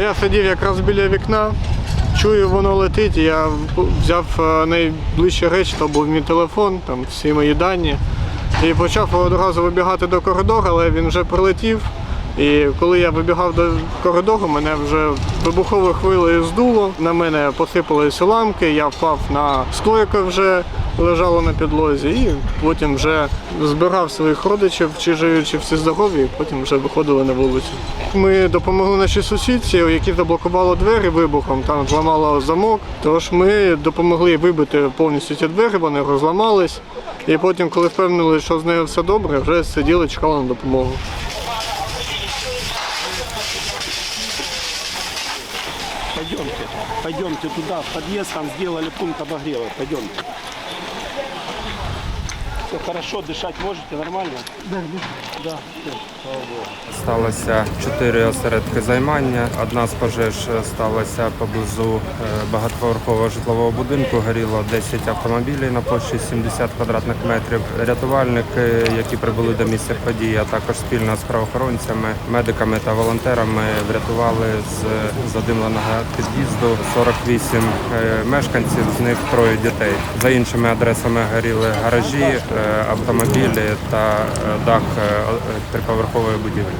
Я сидів якраз біля вікна, чую, воно летить. Я взяв е, найближчі речі, то був мій телефон, там всі мої дані. І почав одразу вибігати до коридору, але він вже прилетів. І коли я вибігав до коридору, мене вже вибуховою хвилею здуло. На мене посипалися уламки, я впав на скло, вже лежало на підлозі, і потім вже збирав своїх родичів, чи живі, чи всі здорові, і потім вже виходили на вулицю. Ми допомогли нашій сусідці, які заблокували двері вибухом, там зламало замок. Тож ми допомогли вибити повністю ці двері, вони розламались. І потім, коли впевнили, що з нею все добре, вже сиділи, чекали на допомогу. Пойдемте, пойдемте туда, в подъезд, там сделали пункт обогрева. Пойдемте. Все хорошо, дышать можете нормально? Да, да. Сталося чотири осередки займання. Одна з пожеж сталася поблизу е, багатоповерхового житлового будинку. Горіло 10 автомобілів на площі 70 квадратних метрів. Рятувальники, які прибули до місця події, а також спільно з правоохоронцями, медиками та волонтерами врятували з задимленого під'їзду 48 е, мешканців, з них троє дітей. За іншими адресами горіли гаражі, е, автомобілі та е, дах е, триповерхової будівлі.